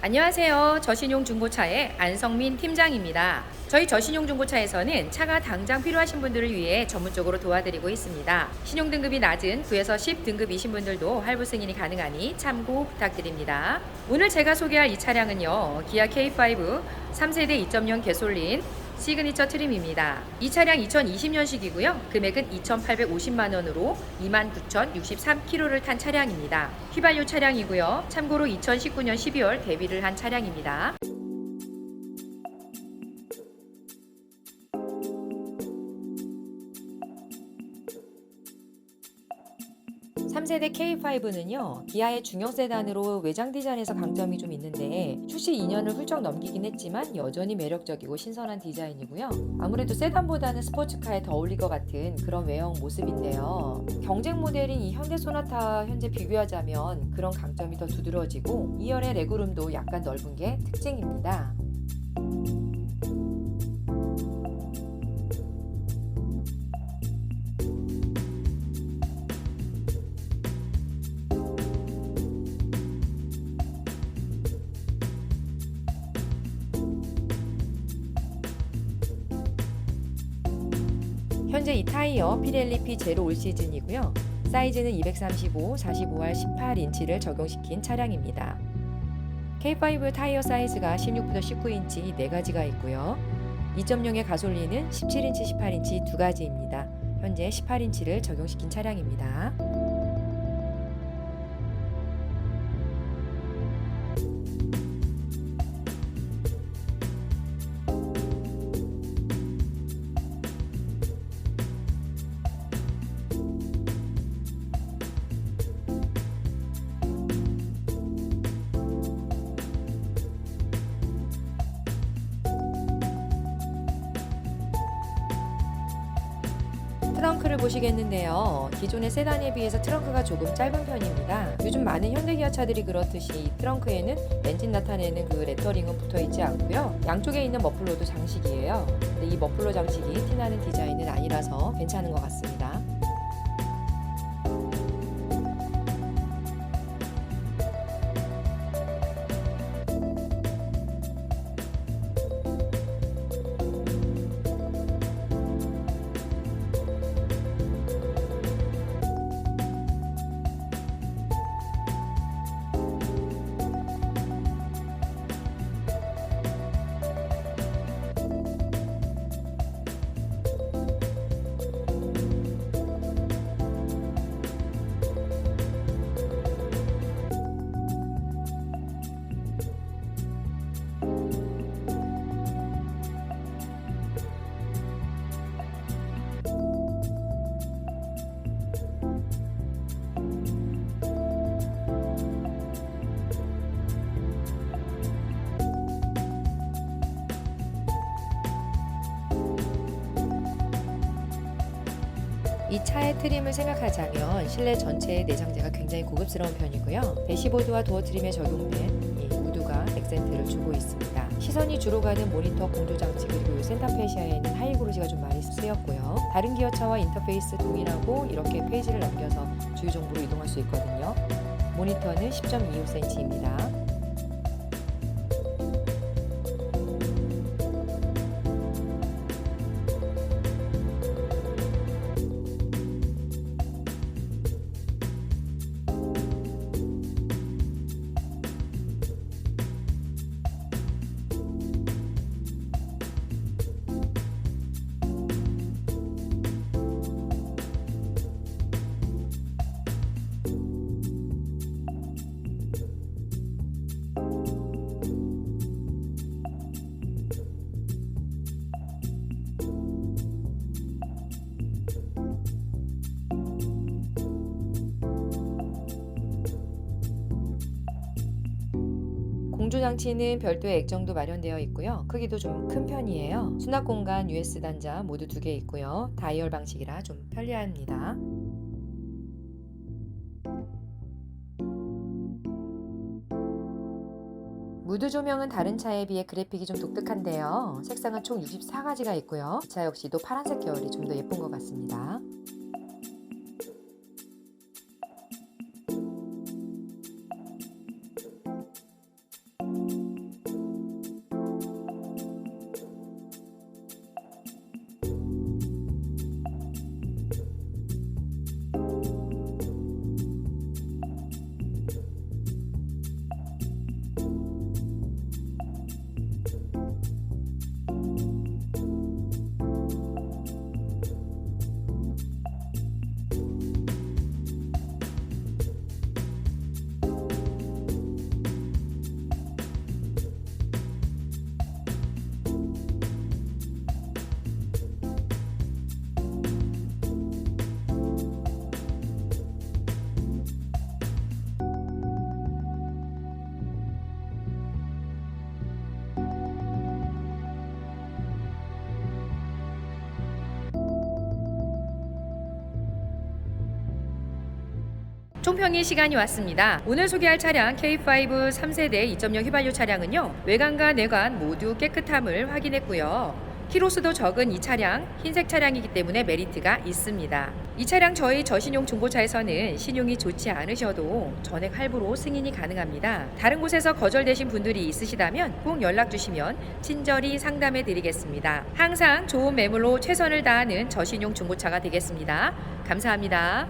안녕하세요. 저신용 중고차의 안성민 팀장입니다. 저희 저신용 중고차에서는 차가 당장 필요하신 분들을 위해 전문적으로 도와드리고 있습니다. 신용등급이 낮은 9에서 10등급이신 분들도 할부 승인이 가능하니 참고 부탁드립니다. 오늘 제가 소개할 이 차량은요. 기아 K5 3세대 2.0 개솔린 시그니처 트림입니다. 이 차량 2020년식이고요. 금액은 2,850만 원으로 29,063km를 탄 차량입니다. 휘발유 차량이고요. 참고로 2019년 12월 데뷔를 한 차량입니다. 3세대 K5는요, 기아의 중형 세단으로 외장 디자인에서 강점이 좀 있는데, 출시 2년을 훌쩍 넘기긴 했지만 여전히 매력적이고 신선한 디자인이고요. 아무래도 세단보다는 스포츠카에 더 어울릴 것 같은 그런 외형 모습인데요. 경쟁 모델인 이 현대 소나타 현재 비교하자면 그런 강점이 더 두드러지고 2열의 레그룸도 약간 넓은 게 특징입니다. 현재 이 타이어 피렐리 P0 올 시즌이고요. 사이즈는 235, 45R 18인치를 적용시킨 차량입니다. K5 타이어 사이즈가 16부터 19인치 4가지가 있고요. 2.0의 가솔린은 17인치, 18인치 두 가지입니다. 현재 18인치를 적용시킨 차량입니다. 트렁크를 보시겠는데요. 기존의 세단에 비해서 트렁크가 조금 짧은 편입니다. 요즘 많은 현대기아 차들이 그렇듯이 이 트렁크에는 엔진 나타내는 그 레터링은 붙어 있지 않고요. 양쪽에 있는 머플러도 장식이에요. 근데 이 머플러 장식이 티나는 디자인은 아니라서 괜찮은 것 같습니다. 이 차의 트림을 생각하자면 실내 전체의 내장재가 굉장히 고급스러운 편이고요. 대시보드와 도어 트림에 적용된 이 무드가 액센트를 주고 있습니다. 시선이 주로 가는 모니터 공조 장치 그리고 이 센터페시아에는 하이그로지가 좀 많이 쓰였고요. 다른 기어차와 인터페이스 동일하고 이렇게 페이지를 넘겨서 주요 정보로 이동할 수 있거든요. 모니터는 10.25cm입니다. 공조 장치는 별도의 액정도 마련되어 있고요. 크기도 좀 큰 편이에요. 수납 공간 US 단자 모두 두 개 있고요. 다이얼 방식이라 좀 편리합니다. 무드 조명은 다른 차에 비해 그래픽이 좀 독특한데요. 색상은 총 64가지가 있고요. 이 차 역시도 파란색 계열이 좀 더 예쁜 것 같습니다. 총평의 시간이 왔습니다. 오늘 소개할 차량 K5 3세대 2.0 휘발유 차량은요. 외관과 내관 모두 깨끗함을 확인했고요. 키로수도 적은 이 차량 흰색 차량이기 때문에 메리트가 있습니다. 이 차량 저희 저신용 중고차에서는 신용이 좋지 않으셔도 전액 할부로 승인이 가능합니다. 다른 곳에서 거절되신 분들이 있으시다면 꼭 연락 주시면 친절히 상담해 드리겠습니다. 항상 좋은 매물로 최선을 다하는 저신용 중고차가 되겠습니다. 감사합니다.